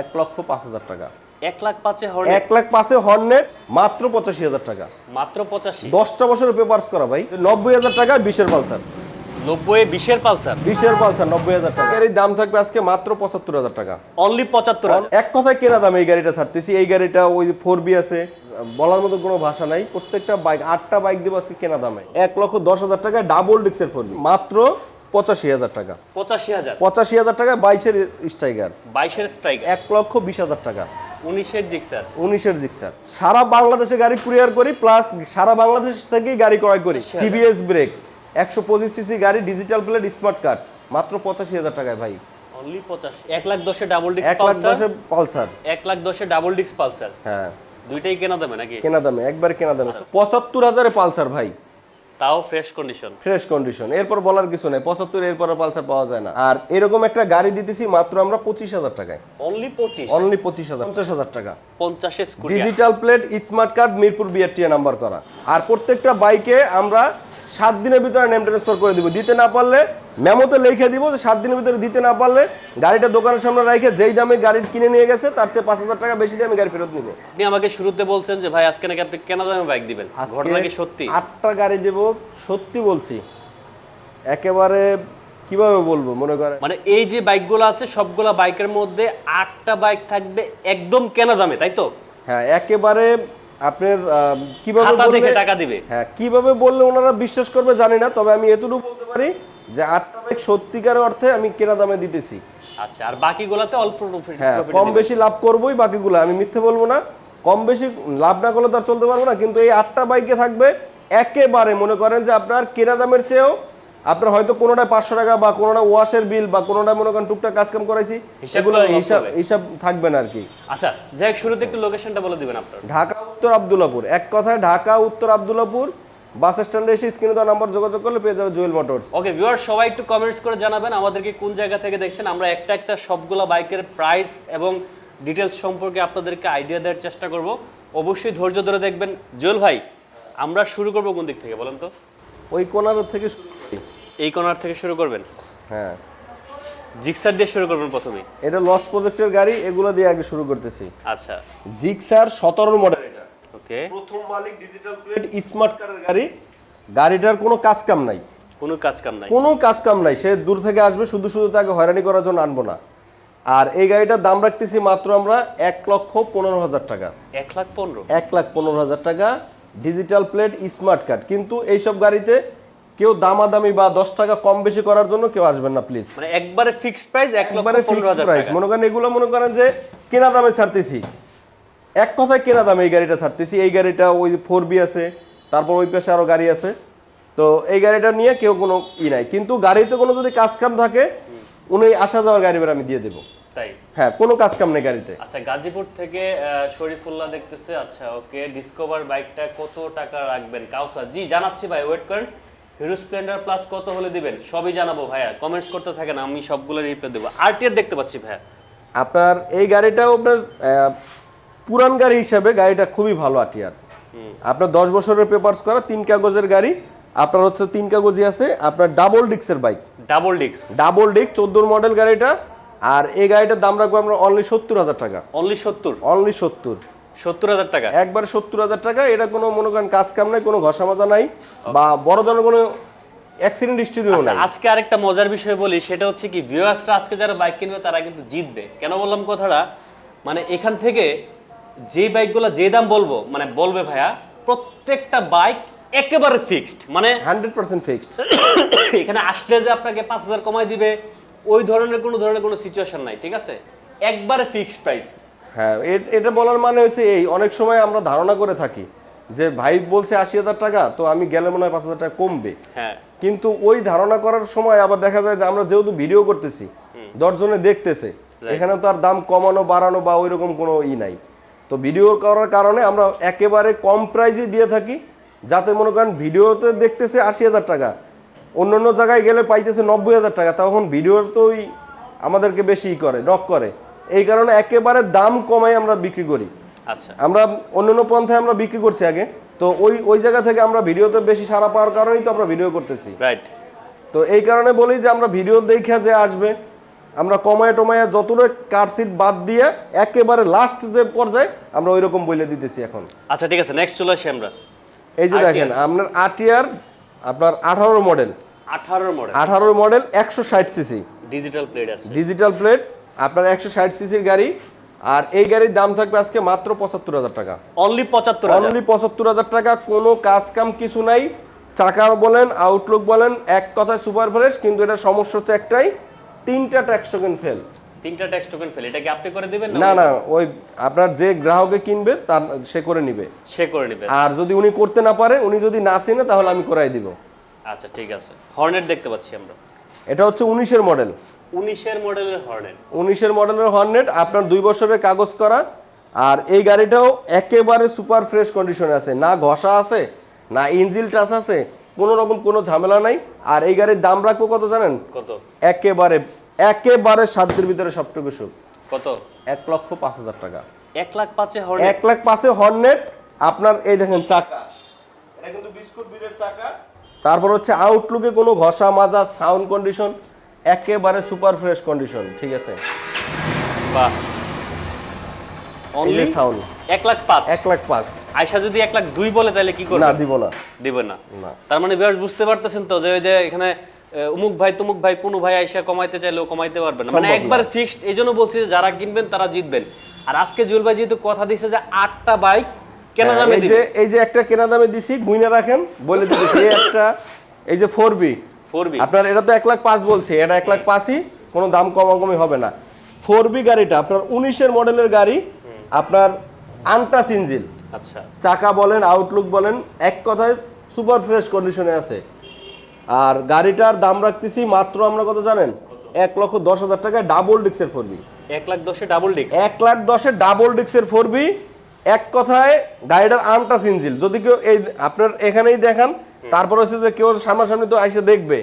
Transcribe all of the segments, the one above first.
এক লক্ষ পাঁচ হাজার টাকা। এক লাখ পাঁচে হর্নেট। এক লাখ পাঁচে হর্নেট মাত্র পঁচাশি হাজার টাকা। মাত্র পঁচাশি। দশটা বছরের করা ভাই। নব্বই হাজার টাকা বিশের পালসার। নব্বই বিশের পালসার? বিশের পালসার নব্বই হাজার টাকা। এর দাম থাকবে আজকে মাত্র পঁচাত্তর হাজার টাকা। অনলি পঁচাত্তর এক কথায় কেনা দাম এই গাড়িটা ছাড়তেছি। এই গাড়িটা ওই ফোর বি আছে বলার মতো কোনো ভাষা নাই। প্রত্যেকটা বাইক আটটা বাইক দেবো আজকে কেনা দামে। এক লক্ষ দশ হাজার টাকা ডাবল ডিক্সের ফোর মাত্র পঁচাশি হাজার টাকা। পঁচাশি হাজার? পঁচাশি হাজার টাকা বাইশের স্ট্রাইকার। বাইশের স্ট্রাইক এক লক্ষ বিশ হাজার টাকা। উনিশের জিক্সার? উনিশের জিক্সার। সারা বাংলাদেশে গাড়ি কুরিয়ার করি প্লাস সারা বাংলাদেশ থেকেই গাড়ি ক্রয় করি। সিবিএস ব্রেক একশো পঁচিশ সিসি গাড়ি ডিজিটাল প্লেট স্মার্ট কার্ড মাত্র পঁচাশি হাজার টাকায় ভাই। অনলি পঁচাশি। এক লাখ দশে ডাবল ডিক্স এক লাখ দশে পালসার। এক লাখ দশে ডাবল ডিক্স পালসার? হ্যাঁ। দুইটাই কেনা দামে নাকি? কেনা দামে একবার কেনা দামে। পঁচাত্তর হাজারে পালসার ভাই। তাও ফ্রেশ কন্ডিশন ফ্রেশ কন্ডিশন এরপর বলার কিছু নেই। পঁচাত্তর এরপর পালসার পাওয়া যায় না। আর এরকম একটা গাড়ি দিতেছি মাত্র আমরা পঁচিশ হাজার টাকায়। অনলি পঁচিশ? অনলি পঁচিশ হাজার পঞ্চাশ হাজার টাকা। পঞ্চাশের digital plate smart card Mirpur BRTA number করা। আর প্রত্যেকটা বাইকে আমরা সাত দিনের ভিতরে নেম ট্রান্সফার করে দিব। দিতে না পারলে মেমোতে লিখে দিব যে সাত দিনের ভিতরে দিতে না পারলে গাড়িটা দোকানের সামনে রেখে যেই দামে গাড়ি কিনে নিয়ে গেছে তার চেয়ে পাঁচ হাজার টাকা বেশি দিয়ে আমি গাড়ি ফেরত নিব। আপনি আমাকে শুরুতে বলছেন যে ভাই আজকে নাকি আপনি কেনা দামে বাইক দিবেন? ঘটনা কি সত্যি? আটটা গাড়ি দেব সত্যি বলছি। একেবারে কীভাবে বলব মনে করে? মানে এই যে বাইকগুলো আছে সবগুলা বাইকের মধ্যে আটটা বাইক থাকবে একদম কেনা দামে তাই তো? হ্যাঁ একেবারে আপনার কীভাবে দেখে টাকা দিবে। হ্যাঁ কীভাবে বললে ওনারা বিশ্বাস করবে জানি না তবে আমি এতটুকু বলতে পারি যে আটটা বাইক সত্যিকার অর্থে আমি কেনা দামে দিতেছি। আচ্ছা আর বাকিগুলোতে অল্প প্রফিট হ্যাঁ কম বেশি লাভ করবোই বাকিগুলো আমি মিথ্যে বলব না। কম বেশি লাভ না করলে তো আর চলতে পারব না কিন্তু এই আটটা বাইকে থাকবে একেবারে মনে করেন যে আপনার কেনা দামের চেয়েও আপনার হয়তো কোনোটা পাঁচশো টাকা বা কোনোটা ওয়াশের বিল বা কোনোটা মনে করেন টুকটাক কাজ কাম করাইছি সেগুলো হিসাব হিসাব থাকবে না আর কি। আচ্ছা যাই শুরুতে একটু লোকেশনটা বলে দিবেন আপনার। ঢাকা উত্তর আবদুল্লাপুর। এক কথায় ঢাকা উত্তর আবদুল্লাপুর বাস স্ট্যান্ডে এসে স্ক্রিনে দেওয়া নাম্বার যোগাযোগ করলে পেয়ে যাবে জুয়েল মোটরস। ওকে ভিউয়ার সবাই একটু কমেন্টস করে জানাবেন আমাদেরকে কোন জায়গা থেকে দেখছেন। আমরা একটা একটা সবগুলো বাইকের প্রাইস এবং ডিটেলস সম্পর্কে আপনাদেরকে আইডিয়া দেওয়ার চেষ্টা করব। অবশ্যই ধৈর্য ধরে দেখবেন। জুয়েল ভাই আমরা শুরু করব কোন দিক থেকে বলেন তো? ওই কোনার থেকে শুরু এই কর্নার থেকে শুরু করবেন? হ্যাঁ। জিক্সার দিয়ে শুরু করবেন প্রথমে এটা লস প্রজেক্টের গাড়ি এগুলো দিয়ে আগে শুরু করতেছি। আচ্ছা। জিক্সার সতেরো মডেল ওকে। প্রথম মালিক ডিজিটাল প্লেট স্মার্ট কারের গাড়ি। গাড়িটার কোনো কাজ কাম নাই। কোনো কাজ কাম নাই। কোনো কাজ কাম নাই। সে দূর থেকে আসবে শুধু শুধু তাকে হয়রানি করার জন্য আনব না। আর এই গাড়িটার দাম রাখতেছি মাত্র আমরা এক লক্ষ পনেরো হাজার টাকা। এক লাখ পনেরো? এক লাখ পনেরো হাজার টাকা ডিজিটাল প্লেট স্মার্ট কার্ড কিন্তু এইসব গাড়িতে কেউ দামাদামি বা দশ টাকা কম বেশি করার জন্য কেউ আসবেন না প্লিজ মানে একবারে ফিক্সড প্রাইস এক একবারে ফিক্সড প্রাইস মনে করেন এগুলো মনে করেন যে কেনা দামে ছাড়তেছি। এক কথায় কেনা দামে এই গাড়িটা ছাড়তেছি। এই গাড়িটা ওই ফোর বি আছে তারপর ওই পাশে আরও গাড়ি আছে। তো এই গাড়িটা নিয়ে কেউ কোনো ই নাই। কিন্তু গাড়িতে কোনো যদি কাজ কাম থাকে উনি আসা যাওয়ার গাড়ি বের আমি দিয়ে দেবো। তাই? হ্যাঁ কোনো কাজ কাম নেই গাড়িতে। আচ্ছা গাজীপুর থেকে শরীফুল্লাহ দেখতেছে। আচ্ছা ওকে ডিসকভার বাইকটা কত টাকা রাখবেন? কাউসার জি জানাচ্ছি ভাই ওয়েট করেন। হিরো স্প্লেন্ডার প্লাস কত হলে দিবেন? সবই জানাব ভাইয়া। কমেন্টস করতে থাকেন আমি সবগুলো রিপ্লাই দেবো। আরটিআর দেখতে পাচ্ছি ভাইয়া। আপনার এই গাড়িটাও আপনার পুরান গাড়ি হিসাবে গাড়িটা খুবই ভালো আটিয়ার। আপনার দশ বছরের পেপারস করা তিন কাগজের গাড়ি আপনার হচ্ছে তিন কাগজই আছে আপনার ডাবল ডিক্সের বাইক ডাবল ডিক্স ডাবল ডিক চোদ্দোর মডেল গাড়িটা আর এই গাড়িটার দাম রাখব আমরা অনলি সত্তর হাজার টাকা। অনলি সত্তর? অনলি সত্তর। সত্তর হাজার টাকা? একবারে সত্তর হাজার টাকা এটা কোনো মনে করেন কাজ কাম নাই কোনো ঘষা মাজা নাই বা বড় ধরনের কোনো অ্যাক্সিডেন্ট আচ্ছা নাই। আজকে আরেকটা মজার বিষয় বলি সেটা হচ্ছে কি ভিউয়ার্সরা আজকে যারা বাইক কিনবে তারা কিন্তু জিতবে। কেন বললাম কথাটা? মানে এখান থেকে যে বাইকগুলো যে দাম বলব মানে বলবে ভাইয়া প্রত্যেকটা বাইক একেবারে ফিক্সড মানে হান্ড্রেড পার্সেন্ট ফিক্সড এখানে আসলে যে আপনাকে পাঁচ হাজার কমাই দিবে ওই ধরনের কোনো ধরনের কোনো সিচুয়েশন নাই ঠিক আছে? একবারে ফিক্সড প্রাইস হ্যাঁ এটা বলার মানে হচ্ছে এই অনেক সময় আমরা ধারণা করে থাকি যে ভাই বলছে আশি হাজার টাকা তো আমি গেলে মনে হয় পাঁচ হাজার টাকা কমবে। হ্যাঁ। কিন্তু ওই ধারণা করার সময় আবার দেখা যায় যে আমরা যেহেতু ভিডিও করতেছি দশজনে দেখতেছে এখানে তো আর দাম কমানো বাড়ানো বা ওই রকম কোনো ই নাই। তো ভিডিও করার কারণে আমরা একেবারে কম প্রাইজে দিয়ে থাকি। যাতে মনে করেন ভিডিওতে দেখতেছে আশি হাজার টাকা। অন্য অন্য জায়গায় গেলে পাইতেছে নব্বই হাজার টাকা। তখন ভিডিওর তো ওই আমাদেরকে বেশি করে নক করে। এই কারণে একেবারে দাম কমাই আমরা বিক্রি করি। আচ্ছা। আমরা অন্যান্য পন্থায় আমরা বিক্রি করছি আগে। তো ওই ওই জায়গা থেকে আমরা ভিডিওতে বেশি সারা পাওয়ার কারণেই তো আমরা ভিডিও করতেছি। রাইট তো এই কারণে বলি যে আমরা ভিডিও দেখে যে আসবে। আমরা কমায় টমায় যতটা কার সিট বাদ দিয়ে একেবারে লাস্ট যে পর্যায়ে আমরা ওই রকম বলে দিতেছি এখন। আচ্ছা ঠিক আছে নেক্সট চলে আসি আমরা। এই যে দেখেন আপনার আটিয়ার আপনার আঠারো মডেল আঠারোর মডেল আঠারো মডেল একশো ষাট সিসি ডিজিটাল প্লেট আছে। ডিজিটাল প্লেট আপনার একশো ষাট সিসির গাড়ি। আর এই গাড়ির দাম থাকবে আজকে মাত্র পঁচাত্তর হাজার টাকা। অনলি পঁচাত্তর অনলি পঁচাত্তর হাজার টাকা কোনো কাজ কাম কিছু নাই। চাকা বলেন আউটলুক বলেন এক কথায় সুপার ফ্রেশ কিন্তু এটা সমস্যা হচ্ছে একটাই তিনটা ট্যাক্স টোকেন ফেল তিনটা ট্যাক্স টোকেন ফেল এটা কি আপনি করে দিবেন না না ওই আপনার যে গ্রাহকে কিনবে তার সে করে নিবে। সে করে নেবে। আর যদি উনি করতে না পারে উনি যদি না চেনে তাহলে আমি করাই দিব। আচ্ছা ঠিক আছে। হর্নেট দেখতে পাচ্ছি আমরা। এটা হচ্ছে উনিশের মডেল উনিশের মডেলের হর্নেট উনিশের মডেলের হর্নেট আপনার দুই বছরের কাগজ করা। আর এই গাড়িটাও একেবারে সুপার ফ্রেশ কন্ডিশনে আছে। না ঘষা আছে না ইঞ্জিল টাচ আছে কোনো রকম কোনো ঝামেলা নাই। আর এই গাড়ির দাম রাখব কত জানেন? কত? একেবারে একেবারে সাধ্যের ভিতরে সবটুকু সুখ। কত? এক লক্ষ পাঁচ হাজার টাকা। এক লাখ পাঁচে হর্নেট? এক লাখ পাঁচে হর্নেট। আপনার এই দেখেন চাকা। এটা কিন্তু বিস্কুট বিলের চাকা। তারপর হচ্ছে আউটলুকে কোনো ঘষা মাজা সাউন্ড কন্ডিশন একেবারে সুপার ফ্রেশ কন্ডিশন ঠিক আছে? বাহ। অনলি সাউন্ড এক লাখ পাঁচ? এক লাখ পাঁচ। আয়সা যদি এক লাখ দুই বলে তাহলে কি করবে? না দিব না। দিবে না। তার মানে বিয়ার্স বুঝতে পারতেছেন তো যে ওই যে এখানে উমুক ভাই তুমুক ভাই পুনু ভাই আইসা কমাইতে চাইলেও কমাইতে পারবে না। মানে একবার ফিক্সড এই জন্য বলছি যে যারা কিনবেন তারা জিতবেন। আর আজকে জুয়েল ভাই যেহেতু কথা দিছে যে আটটা বাইক কেন হ্যাঁ, দামে যে এই যে একটা কেনা দামে দিছি গুইনা রাখেন বলে দিতেছি এই একটা এই যে ফোর বি ফোর বি আপনার এটা তো এক লাখ পাঁচ বলছে এটা এক লাখ পাঁচই কোনো দাম কমাকমি হবে না। ফোর বি গাড়িটা আপনার উনিশের মডেলের গাড়ি আপনার আনটাস ইঞ্জিল আচ্ছা। চাকা বলেন আউটলুক বলেন এক কথায় সুপার ফ্রেশ কন্ডিশনে আছে। আর গাড়িটার দাম রাখতেছি মাত্র আমরা কত জানেন? এক লক্ষ দশ হাজার টাকায় ডাবল ডিক্সের ফোর বি এক লাখ দশে ডাবল ডিস্ক এক লাখ দশের ডাবল ডিক্সের ফোর বি এক কথায় গাড়িটার আনটাস সিনজিল যদি কেউ এই আপনার এখানেই দেখান তারপর হচ্ছে যে কেউ সামনাসামনি তো এসে দেখবে।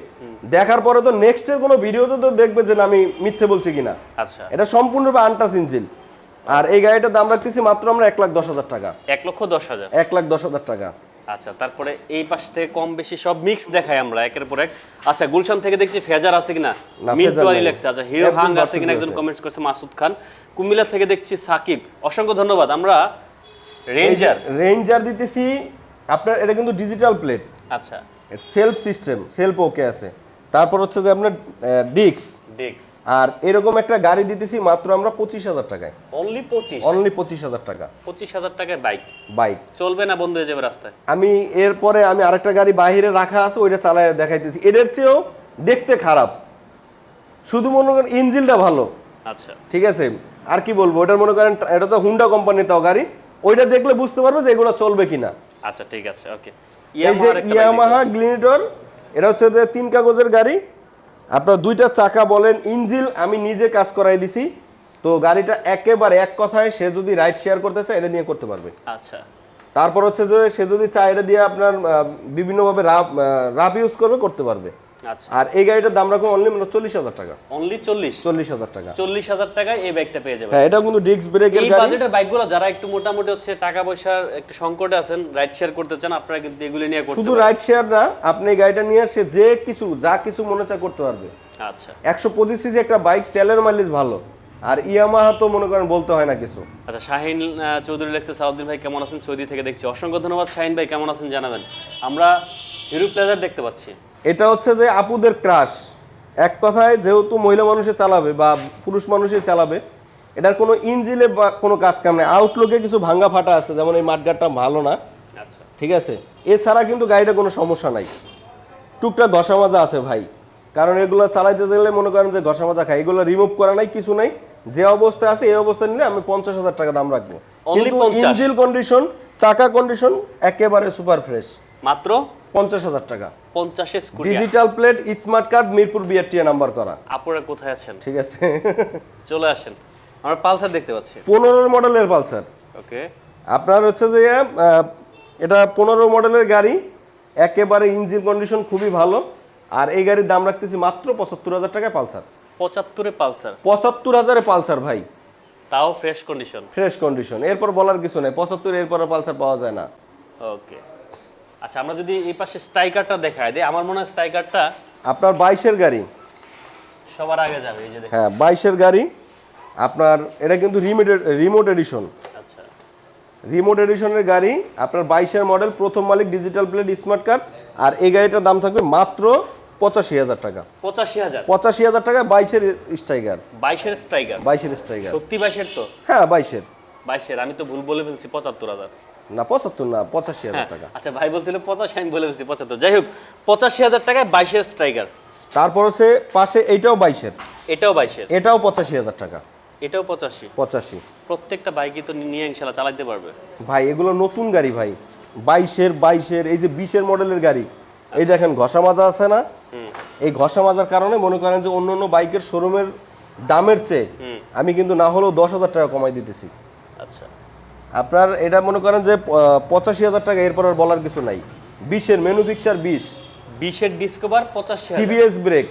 দেখার পরে তো নেক্সটের কোনো ভিডিওতে তো দেখবে যে না আমি মিথ্যে বলছি কিনা। আচ্ছা। এটা সম্পূর্ণরূপে আনটাস ইঞ্জিল আর এই গাড়িটার দাম রাখতেছি মাত্র আমরা এক লাখ দশ হাজার টাকা। এক লক্ষ দশ হাজার। এক লাখ দশ হাজার টাকা। আচ্ছা তারপরে এই পাশ থেকে কম বেশি সব মিক্স দেখাই আমরা একের পর এক। আচ্ছা গুলশান থেকে দেখছি ফেজার আছে কিনা? নাই। লেখছে আচ্ছা হিরো হাং আছে কিনা একজন। কমেন্টস করছে মাসুদ খান। কুমিল্লা থেকে দেখছি সাকিব। অসংখ্য ধন্যবাদ। আমরা রেঞ্জার রেঞ্জার দিতেছি আপনার এটা কিন্তু ডিজিটাল প্লেট আচ্ছা। সেলফ সিস্টেম সেলফ ওকে আছে। তারপর হচ্ছে যে আপনার ডিক্স আর এরকম একটা গাড়ি দিতেছি মাত্র আমরা পঁচিশ হাজার টাকায়। অনলি পঁচিশ? অনলি পঁচিশ হাজার টাকা। পঁচিশ হাজার টাকায় বাইক। বাইক। চলবে না বন্ধ হয়ে যাবে রাস্তায়? আমি এরপরে আমি আরেকটা গাড়ি বাইরে রাখা আছে ওইটা চালায় দেখাইতেছি। এদের চেয়েও দেখতে খারাপ। শুধু মনে করেন ইঞ্জিনটা ভালো। আচ্ছা। ঠিক আছে? আর কি বলব? ওটার মনে করেন এটা তো হুন্ডা কোম্পানির তাও গাড়ি। ওইটা দেখলে বুঝতে পারবে যে এগুলো চলবে কিনা। আচ্ছা ঠিক আছে ওকে। ইয়ামাহা গ্লিনিটর এটা হচ্ছে যে তিন কাগজের গাড়ি। আপনার দুইটা চাকা বলেন ইঞ্জিল আমি নিজে কাজ করাই দিছি। তো গাড়িটা একেবারে এক কথায় সে যদি রাইড শেয়ার করতে চায় এটা নিয়ে করতে পারবে। আচ্ছা। তারপর হচ্ছে যে সে যদি চায় এটা দিয়ে আপনার বিভিন্নভাবে রাফ রাফ ইউজ করবে করতে পারবে। আর এই গাড়িটার দাম রাখব অনলি চল্লিশ হাজার টাকা। অনলি চল্লিশ? চল্লিশ হাজার টাকা। চল্লিশ হাজার টাকায় এই ব্যাগটা পেয়ে যাবে হ্যাঁ এটা কিন্তু ডিস্ক ব্রেকের এই বাজেটের বাইকগুলো যারা একটু মোটামুটি হচ্ছে টাকা পয়সার একটু সংকটে আছেন রাইড শেয়ার করতে চান আপনারা কিন্তু এগুলো নিয়ে করতে শুধু রাইড শেয়ার না আপনি এই গাড়িটা নিয়ে সে যে কিছু যা কিছু মনে চায় করতে পারবে। আচ্ছা। একশো পঁচিশ সিসি একটা বাইক তেলের মাইলেজ ভালো। আর ইয়ামাহা তো মনে করেন বলতে হয় না কিছু। আচ্ছা শাহিন চৌধুরী লেখছে সালাউদ্দিন ভাই কেমন আছেন? সৌদি থেকে দেখছি। অসংখ্য ধন্যবাদ। শাহিন ভাই কেমন আছেন জানাবেন। আমরা হিরো প্লেজার দেখতে পাচ্ছি। এটা হচ্ছে যে আপুদের ক্রাশ এক কথায় যেহেতু মহিলা মানুষে চালাবে বা পুরুষ মানুষই চালাবে এটার কোনো ইঞ্জিলে বা কোনো কাজ কাম নেই। আউটলুকে কিছু ভাঙ্গা ফাটা আছে যেমন এই মাঠগাটটা ভালো না। আচ্ছা। ঠিক আছে? এছাড়া কিন্তু গাড়িটা কোনো সমস্যা নাই। টুকটাক ঘষা মাজা আছে ভাই। কারণ এগুলো চালাইতে গেলে মনে করেন যে ঘষা মাজা খাই এগুলো রিমুভ করা নাই কিছু নাই। যে অবস্থায় আছে এই অবস্থায় নিলে আমি পঞ্চাশ হাজার টাকা দাম রাখব। Only কিন্তু 50? ইঞ্জিল কন্ডিশন চাকা কন্ডিশন একেবারে সুপার ফ্রেশ মাত্র? পঞ্চাশ হাজার টাকা। পঞ্চাশে scooty digital plate smart card Mirpur BRTA number করা। আপুরা কোথায় আছেন? ঠিক আছে। চলে আসেন। আমরা পালসার দেখতে পাচ্ছি। পনেরো মডেলের পালসার। ওকে। আপনার হচ্ছে যে এটা পনেরো মডেলের গাড়ি। একেবারে ইঞ্জিন কন্ডিশন খুবই ভালো। আর এই গাড়ির দাম রাখতেছি মাত্র পঁচাত্তর হাজার টাকায় পালসার। পঁচাত্তরে পালসার। পঁচাত্তর হাজারে পালসার ভাই। তাও ফ্রেশ কন্ডিশন ফ্রেশ কন্ডিশন এরপর বলার কিছু নেই। পঁচাত্তর এরপর আর পালসার পাওয়া যায় না। ওকে। আচ্ছা আমরা যদি এই পাশে স্ট্রাইকারটা দেখাই দিই আমার মনে হয় স্ট্রাইকারটা আপনার বাইশের গাড়ি। সবার আগে যাবে এই যে হ্যাঁ বাইশের গাড়ি। আপনার এটা কিন্তু রিমোট রিমোট এডিশন আচ্ছা। রিমোট এডিশনের গাড়ি আপনার বাইশের মডেল প্রথম মালিক ডিজিটাল প্লেট স্মার্ট কার্ড আর এই গাড়িটার দাম থাকবে মাত্র পঁচাশি হাজার টাকা। পঁচাশি হাজার? পঁচাশি হাজার টাকায় বাইশের স্ট্রাইকার। বাইশের স্ট্রাইকার? বাইশের স্ট্রাইকার। সত্যি বাইশের তো? হ্যাঁ বাইশের। বাইশের আমি তো ভুল বলে ফেলছি পঁচাত্তর হাজার। না পঁচাত্তর না পঁচাশি হাজার হ্যাঁ, টাকা। আচ্ছা ভাই বলছিল পঁচাশি আমি বলে ফেলছি পঁচাত্তর। যাই হোক পঁচাশি হাজার টাকায় বাইশের স্ট্রাইকার। তারপর হচ্ছে পাশে এইটাও বাইশের। এটাও বাইশের। এটাও পঁচাশি হাজার টাকা। এটাও পঁচাশি। পঁচাশি। প্রত্যেকটা বাইকই তো নিয়ে ইনশাল্লাহ চালাতে পারবে। ভাই এগুলো নতুন গাড়ি ভাই। বাইশের বাইশের এই যে বিশের মডেলের গাড়ি। এই দেখেন ঘষা মাজা আছে না? এই ঘষা মাজার কারণে মনে করেন যে অন্য অন্য বাইকের শোরুমের দামের চেয়ে আমি কিন্তু না হলেও দশ হাজার টাকা কমাই দিতেছি। আচ্ছা। আপনার এটা মনে করেন যে পঁচাশি হাজার টাকা এরপর আর বলার কিছু নাই। বিশের মেনু পিকচার বিশ। বিশের ডিসকভার পঁচাশি সিবিএস ব্রেক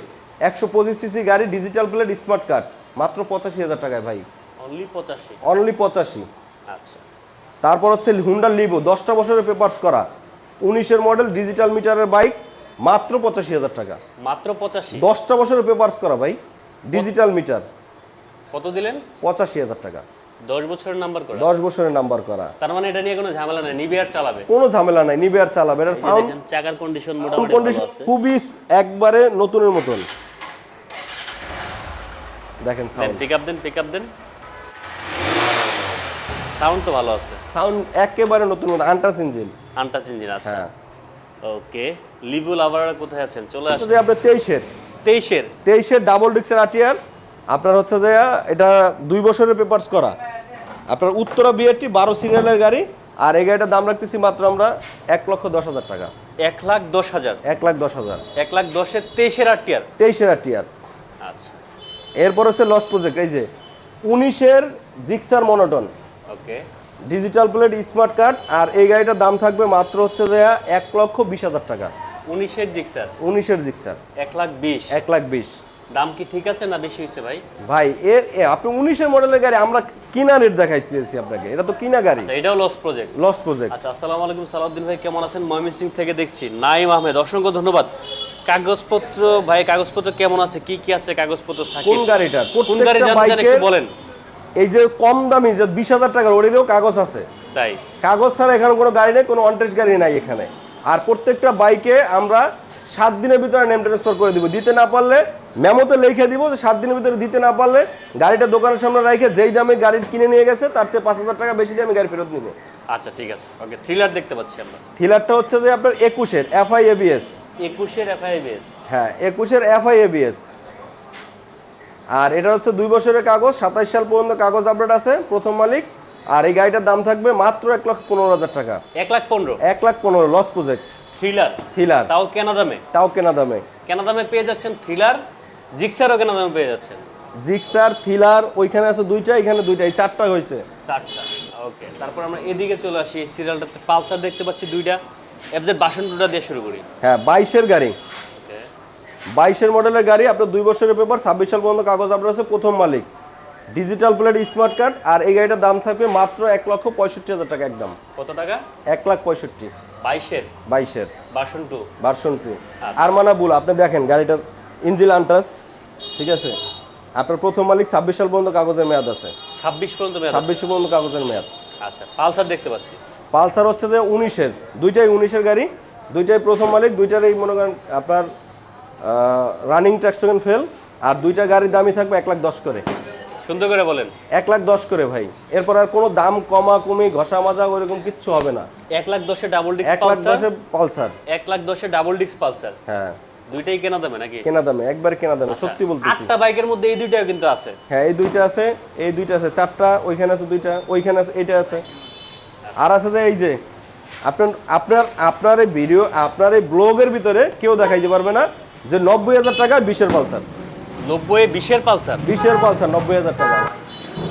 একশো পঁচিশ সিসি গাড়ি ডিজিটাল প্লেট স্মার্ট কার্ড মাত্র পঁচাশি হাজার টাকায় ভাই। অনলি পঁচাশি। অনলি পঁচাশি। আচ্ছা। তারপর হচ্ছে হুন্ডা লিভো দশটা বছরের পেপার্স করা। উনিশের মডেল ডিজিটাল মিটারের বাইক মাত্র পঁচাশি হাজার টাকা। মাত্র পঁচাশি। দশটা বছরের পেপার্স করা ভাই ডিজিটাল মিটার কত দিলেন? পঁচাশি হাজার টাকা। দশ বছরের নাম্বার করে। দশ বছরের নাম্বার করা। তার মানে এটা নিয়ে কোনো ঝামেলা নাই নিবে আর চালাবে। কোনো ঝামেলা নাই নিবে আর চালাবে। এটার সাউন্ড চাকার কন্ডিশন মোটামুটি কন্ডিশন খুবই একবারে নতুনের মতন। দেখেন sound pick up then pick up then. Sound তো ভালো আছে। সাউন্ড একেবারে নতুন মতন আন্টাস ইঞ্জিন আনটাচ ইঞ্জিন আছে। হ্যাঁ। ওকে লিবু লাভাররা কোথায় আছেন? চলে আসেন। যদি আপনার তেইশের। তেইশের। তেইশের ডাবল ডিক্সের আটিয়ার আপনার হচ্ছে যে এটা দুই বছরের পেপার্স করা। আপনার উত্তরা বিআরটি বারো সিরিয়ালের গাড়ি আর এই গাড়িটার দাম রাখতেছি মাত্র আমরা এক লক্ষ দশ হাজার টাকা। এক লাখ দশ হাজার? এক লাখ দশ হাজার। এক লাখ দশের তেইশের আটটিয়ার তেইশের আটিয়ার আচ্ছা। এরপর হচ্ছে লস প্রজেক্ট এই যে উনিশের Gixxer monotone okay. Digital plate smart card আর এই গাড়িটার দাম থাকবে মাত্র হচ্ছে যে এক লক্ষ বিশ হাজার টাকা। উনিশের জিক্সার উনিশের জিক্সার এক লাখ বিশ? এক লাখ বিশ। দাম কি ঠিক আছে না বেশি হয়েছে ভাই? ভাই এর আপনি উনিশের মডেলের গাড়ি আমরা কিনা রেট দেখাইছি আপনাকে। এটা তো কিনা গাড়ি। আচ্ছা এটাও লস প্রজেক্ট লস প্রজেক্ট আচ্ছা আসসালামু আলাইকুম সালাউদ্দিন ভাই কেমন আছেন? ময়মনসিং থেকে দেখছি। নাইম আহমেদ অসংখ্য ধন্যবাদ। কাগজপত্র ভাই কাগজপত্র কেমন আছে? কি কি আছে কাগজপত্র কোন গাড়িটা? কোন গাড়ি একটু বলেন। এই যে কম দামি যে বিশ হাজার টাকার ওটারও কাগজ আছে। তাই। কাগজ ছাড়া এখানে কোনো গাড়ি নেই কোনো অনটেস্ট গাড়ি নাই এখানে। আর প্রত্যেকটা বাইকে আমরা সাত দিনের ভিতরে নেম ট্রান্সফার করে দিব। দিতে না পারলে মেমোতে লিখে দিব যে সাত দিনের ভিতরে দিতে না পারলে গাড়িটা দোকানের সামনে রেখে যেই দামে গাড়ি কিনে নিয়ে গেছে তার চেয়ে পাঁচ হাজার টাকা বেশি দিয়ে আমি গাড়ি ফেরত নিব। আচ্ছা ঠিক আছে। ওকে থ্রিলার দেখতে পাচ্ছি আমরা। থ্রিলারটা হচ্ছে যে আপনার একুশের এফআই এবিএস একুশের এফআইবিএস হ্যাঁ একুশের এফআই এবিএস আর এটা হচ্ছে দুই বছরের কাগজ সাতাইশ সাল পর্যন্ত কাগজ আপডেট আছে প্রথম মালিক। আর এই গাড়িটার দাম থাকবে মাত্র এক লক্ষ পনেরো হাজার টাকা। এক লাখ পনেরো? এক লাখ পনেরো লস প্রজেক্ট থ্রিলার থ্রিলার তাও কেনা দামে? তাও কেনা দামে। কেনা দামে পেয়ে যাচ্ছেন থ্রিলার জিক্সারও কেনা দামে পেয়ে যাচ্ছেন জিক্সার থ্রিলার ওইখানে আছে দুইটা এখানে দুইটা এই চারটা হয়েছে। চারটা ওকে। তারপর আমরা এদিকে চলে আসি সিরিয়ালটাতে পালসার দেখতে পাচ্ছি দুইটা। এফজেড বাসন টুটা দিয়ে শুরু করি। হ্যাঁ বাইশের গাড়ি। বাইশের মডেলের গাড়ি আপনার দুই বছরের পেপার ছাব্বিশ সাল পর্যন্ত কাগজ আপনার আছে প্রথম মালিক। ডিজিটাল প্লেট স্মার্ট কার্ড আর এই গাড়িটার দাম থাকবে মাত্র এক লক্ষ পঁয়ষট্টি হাজার টাকা একদম। কত টাকা? এক লাখ পঁয়ষট্টি। বাইশের? বাইশের। বাসন টু ভার্সন টু আর মানা বুল আপনি দেখেন গাড়িটার ইঞ্জিল আন্টাস ঠিক আছে? আপনার প্রথম মালিক ছাব্বিশ সাল পর্যন্ত কাগজের মেয়াদ আছে। ছাব্বিশ পর্যন্ত ছাব্বিশ পর্যন্ত কাগজের মেয়াদ। আচ্ছা পালসার দেখতে পাচ্ছি। পালসার হচ্ছে যে উনিশের দুইটাই উনিশের গাড়ি দুইটাই প্রথম মালিক দুইটারই মনে করেন আপনার রানিং ট্যাক্সটোকেন ফেল আর দুইটা গাড়ির দামই থাকবে এক লাখ দশ করে। সুন্দর করে বলেন। এক লাখ দশ করে ভাই। এরপর আর কোনো দাম কমা কমি ঘষা মাজা ওইরকম কিচ্ছু হবে না। এক লাখ দশে ডাবল ডিস্ক এক লাখ দশে পালসার। এক লাখ দশে ডাবল ডিস্ক পালসার? হ্যাঁ। দুইটাই কেনা দামে নাকি? কেনা দামে একবার কেনা দামে সত্যি বলতেছি। আটটা বাইকের মধ্যে এই দুইটাও কিন্তু আছে? হ্যাঁ এই দুইটা আছে এই দুইটা আছে চারটা ওইখানে আছে দুইটা ওইখানে আছে এইটা আছে। আর আছে যে এই যে আপনার আপনার আপনার এই ভিডিও আপনার এই ব্লগের ভিতরে কেউ দেখাইতে পারবে না যে নব্বই হাজার টাকা বিশের পালসার। নব্বই বিশের পালসার? বিশের পালসার নব্বই হাজার টাকা।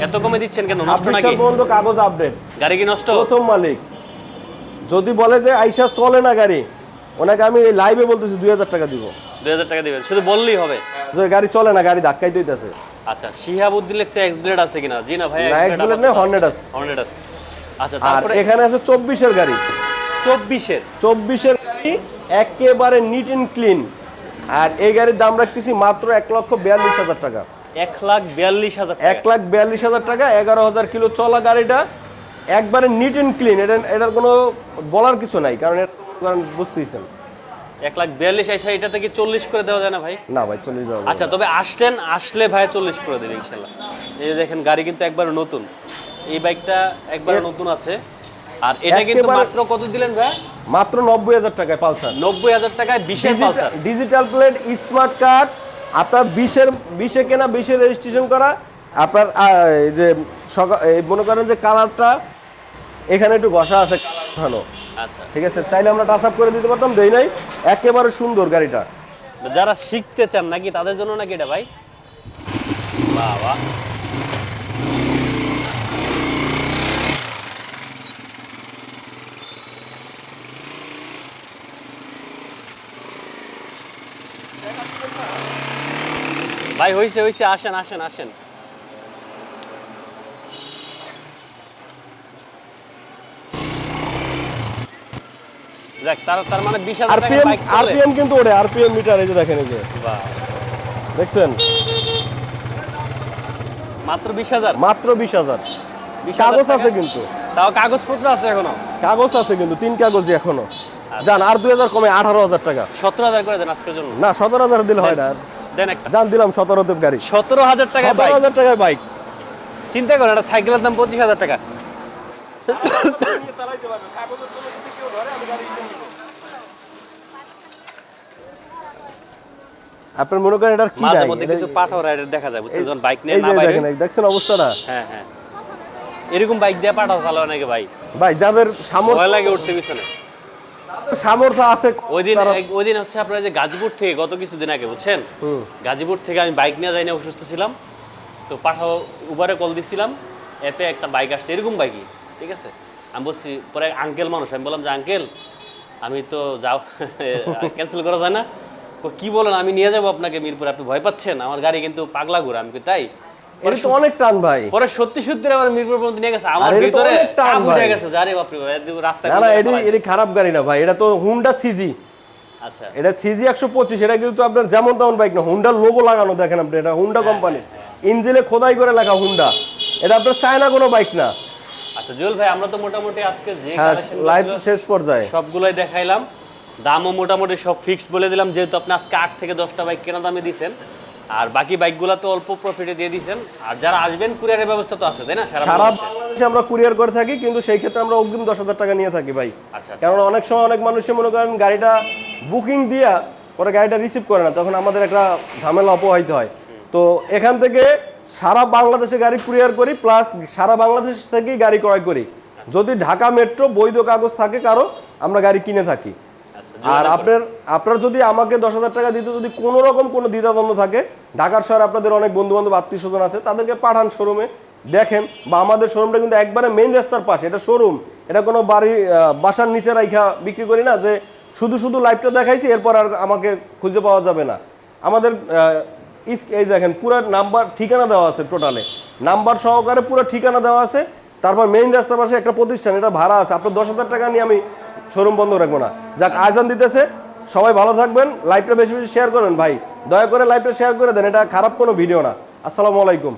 এত কমে দিচ্ছেন কেন? নষ্ট নাকি? পর্যন্ত কাগজ আপডেট। গাড়ি কি নষ্ট? প্রথম মালিক। যদি বলে যে আইসা চলে না গাড়ি ওনাকে আমি এই লাইভে বলতেছি দুই হাজার টাকা দিব। দুই হাজার টাকা দিবেন। শুধু বললেই হবে। যে গাড়ি চলে না গাড়ি ধাক্কাই দিতেছে। আচ্ছা শিহাবুদ্দিন লেখছে এক্স ব্লেড আছে কিনা? জি না ভাই না, X-Blade নেই, Hornet আছে। হর্নেট আছে। আচ্ছা আর তারপরে এখানে আছে চব্বিশের গাড়ি। চব্বিশের? চব্বিশের গাড়ি একেবারে নিট অ্যান্ড ক্লিন আর এই গাড়ির দাম রাখতেছি মাত্র এক লক্ষ বিয়াল্লিশ হাজার টাকা। এক লাখ বিয়াল্লিশ হাজার এক লাখ বিয়াল্লিশ হাজার টাকা এগারো হাজার কিলো চলা গাড়িটা। একবারে নিট অ্যান্ড ক্লিন এটা এটার কোনো বলার কিছু নাই কারণ এর কারণ বুঝতেইছেন এক লাখ বিয়াল্লিশ আইসা এটা থেকে চল্লিশ করে দেওয়া যায় না ভাই? না ভাই চল্লিশ যাব আচ্ছা তবে আসলেন আসলে ভাই চল্লিশ করে দেবে ইনশাল্লাহ। এই দেখেন গাড়ি কিন্তু একবার নতুন। এই বাইকটা একবার নতুন আছে। আর এটা কিন্তু মাত্র কত দিলেন ভাই? মাত্র নব্বই হাজার টাকায় পালসার। নব্বই হাজার টাকায় বিশের Pulsar. Digital plate smart card আপনার বিশের বিশে কেনা বিশে রেজিস্ট্রেশন করা আপনার এই যে সকা- এই মনে করেন যে কালারটা এখানে একটু ঘষা আছে আচ্ছা ঠিক আছে চাইলে আমরা টাচ আপ করে দিতে পারতাম দেই নাই। একেবারে সুন্দর গাড়িটা। যারা শিখতে চান নাকি তাদের জন্য নাকি এটা ভাই? বাবা। ভাই হইছে হইছে আসেন আসেন আসেন। যাক তার তার মানে বিশ হাজার টাকা আরপিএম বাইক আরপিএম কিন্তু ওরে আরপিএম মিটার এই যে দেখেন এই যে। বাহ। দেখছেন? মাত্র বিশ হাজার? মাত্র বিশ হাজার। বিশ হাজার কাগজ আছে কিন্তু। তাও কাগজপত্র আছে এখনও? কাগজ আছে কিন্তু তিন কাগজই এখনও। আচ্ছা। যান আর দুই হাজার কমে আঠারো হাজার টাকা। সতেরো হাজার করে দেন আজকের জন্য। না সতেরো হাজার দিলে হয় না। দেন একটা। যান দিলাম সতেরোতে গাড়ি। সতেরো হাজার টাকা সতেরো বাইক হাজার টাকায় বাইক চিন্তা করেন একটা সাইকেলের দাম পঁচিশ হাজার টাকা। আপনার মনে করেন এটার কি মাঝে মধ্যে কিছু পাঠাও রাইডার দেখা যায় বুঝছেন? যখন বাইক নিয়ে না বাইরে দেখছেন অবস্থাটা হ্যাঁ হ্যাঁ। এরকম বাইক দিয়ে পাঠাও চালাও নাকি ভাই? ভাই যাদের সামর্থ্য ভয় লাগে উঠতে পিছনে। সামর্থ্য আছে ওই দিন ওই দিন হচ্ছে আপনার যে গাজীপুর থেকে গত কিছুদিন আগে বুঝছেন? গাজীপুর থেকে আমি বাইক নিয়ে যাই না অসুস্থ ছিলাম। তো পাঠাও উবারে কল দিছিলাম। অ্যাপে একটা বাইক আসছে এরকম বাইকই ঠিক আছে? আমি বলছি পরে আঙ্কেল মানুষ। আমি বললাম যে আঙ্কেল আমি তো যাও। ক্যান্সেল করা যায় না। কি বলেন? আমি নিয়ে যাব আপনাকে মিরপুর। আপনি ভয় পাচ্ছেন? আমার গাড়ি কিন্তু পাগলা ঘুরে আমি তাই? এটা তো অনেক টান ভাই। পরে সত্যি সত্যি আমার মিরপুর পর্যন্ত নিয়ে গেছে। আমার ভিতরে টান হয়ে গেছে। ভাই রাস্তায় না না এটি এটি খারাপ গাড়ি না ভাই। এটা তো হুন্ডা সিজি আচ্ছা। এটা সিজি একশো পঁচিশ এটা কিন্তু আপনার যেমন তেমন বাইক না। হুন্ডার লোগো লাগানো দেখেন আপনি এটা হুন্ডা কোম্পানি ইঞ্জিনে খোদাই করে লেখা হুন্ডা এটা আপনার চায়না কোনো বাইক না। আচ্ছা জুয়েল ভাই আমরা তো মোটামুটি আজকে যে হ্যাঁ লাইভ শেষ পর্যায়ে। সবগুলোই দেখাইলাম। দামও মোটামুটি সব ফিক্সড বলে দিলাম যেহেতু আপনি আজকে আট থেকে দশটা বাইক কেনা দামে দিয়েছেন আর বাকি বাইকগুলো তো অল্প প্রফিটে দিয়ে দিয়েছেন আর যারা আসবেন কুরিয়ারের ব্যবস্থা তো আছে তাই না? সারা বাংলাদেশে? আমরা কুরিয়ার করে থাকি কিন্তু সেই ক্ষেত্রে আমরা অগ্রিম দশ হাজার টাকা নিয়ে থাকি ভাই। আচ্ছা আচ্ছা। কারণ অনেক সময় অনেক মানুষে মনে করেন গাড়িটা বুকিং দিয়া পরে গাড়িটা রিসিভ করে না তখন আমাদের একটা ঝামেলা অপহাইতে হয়। তো এখান থেকে সারা বাংলাদেশে গাড়ি কুরিয়ার করি প্লাস সারা বাংলাদেশ থেকেই গাড়ি ক্রয় করি। যদি ঢাকা মেট্রো বৈধ কাগজ থাকে কারও আমরা গাড়ি কিনে থাকি। আর আপনার আপনার যদি আমাকে দশ হাজার টাকা দিতে যদি কোনো রকম কোনো দ্বিধাদ্বন্দ্ব থাকে ঢাকার শহরে আপনাদের অনেক বন্ধু বান্ধব আত্মীয় স্বজন আছে তাদেরকে পাঠান শোরুমে দেখেন বা আমাদের শোরুমটা কিন্তু একবারে মেইন রাস্তার পাশে এটা শোরুম এটা কোনো বাড়ি বাসার নিচে রাইখা বিক্রি করি না যে শুধু শুধু লাইভটা দেখাইছি এরপর আর আমাকে খুঁজে পাওয়া যাবে না। আমাদের এই দেখেন পুরো নাম্বার ঠিকানা দেওয়া আছে টোটালে নাম্বার সহকারে পুরো ঠিকানা দেওয়া আছে তারপর মেইন রাস্তার পাশে একটা প্রতিষ্ঠান এটা ভাড়া আছে। আপনার দশ হাজার টাকা নিয়ে আমি শোরুম বন্ধ রাখব না। যাক আয়োজন দিতেছে। সবাই ভালো থাকবেন। লাইভটা বেশি বেশি শেয়ার করেন ভাই। দয়া করে লাইভটা শেয়ার করে দেন, এটা খারাপ কোনো ভিডিও না। আসসালামু আলাইকুম।